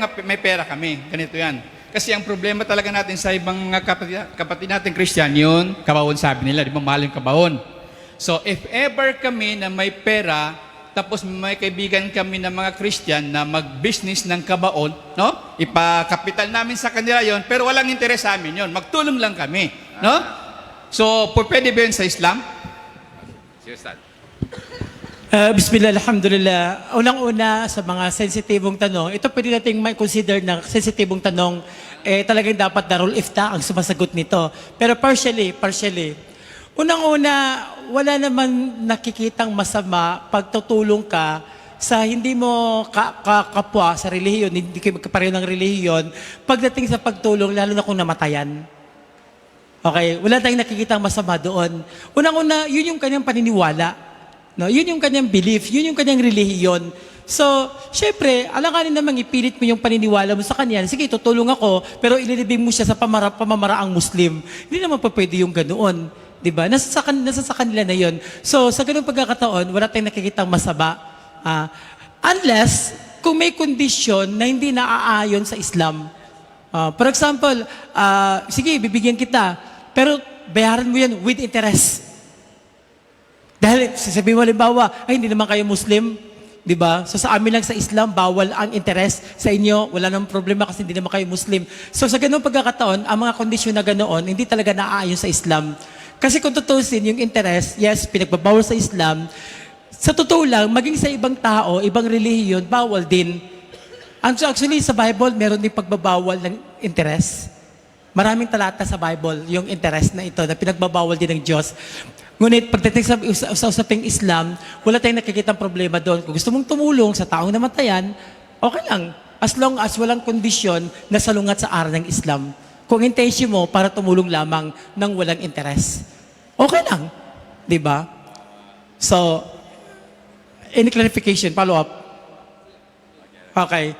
mga may pera kami. Ganito yan. Kasi ang problema talaga natin sa ibang mga kapatid, kapatid natin Christian, yun, kabaon sabi nila, di ba mahal yung kabaon. So if ever kami na may pera, tapos may kaibigan kami na mga Christian na mag-business ng kabaon, no? Ipakapital namin sa kanila yon, pero walang interes sa amin yon. Magtulong lang kami, no? So, pwede ba yun sa Islam? Uh, Bismillah, alhamdulillah. Unang-una sa mga sensitibong tanong, ito pwede nating may consider na sensitibong tanong, eh talagang dapat darul ifta ang sumasagot nito. Pero partially, partially. Unang-una, wala naman nakikitang masama pag tutulong ka sa hindi mo ka, ka- kapwa sa relihiyon, hindi kayo magkapareho ng relihiyon, pagdating sa pagtulong, lalo na kung namatayan. Okay, wala tayong nakikita masama doon. Unang-una, yun yung kanyang paniniwala. No, yun yung kanyang belief, yun yung kanyang relihiyon. So, syempre, alanganin namang ipilit mo yung paniniwala mo sa kanya. Sige, tutulong ako, pero ililibing mo siya sa pamara, pamamaraang Muslim. Hindi naman pa pwede yung ganoon. 'Di ba? Nasa sa, nasa sa kanila na yun. So, sa ganung pagkakataon, wala tayong nakikitang masama. Ah, unless, kung may kondisyon na hindi naaayon sa Islam. Ah, for example, ah, sige, bibigyan kita, pero bayaran mo yan with interest. Dahil sasabihin mo halimbawa, ay hindi naman kayo Muslim, di ba? So sa amin lang sa Islam, bawal ang interest. Sa inyo, wala namang problema kasi hindi naman kayo Muslim. So sa ganung pagkakataon, ang mga kondisyon na ganoon, hindi talaga naaayon sa Islam. Kasi kung tutusin, yung interest, yes, pinagbabawal sa Islam. Sa totoo lang, maging sa ibang tao, ibang relihiyon, bawal din. Ang- Actually, sa Bible, meron din pagbabawal ng interest. Maraming talata sa Bible, yung interest na ito, na pinagbabawal din ng Diyos. Ngunit pagdating sa, sa, sa usaping Islam, wala tayong nakikita problema doon. Kung gusto mong tumulong sa taong namatayan, okay lang. As long as walang kondisyon na salungat sa aral ng Islam. Kung intention mo para tumulong lamang ng walang interest, okay lang. Ba? So, any clarification, follow up? Okay.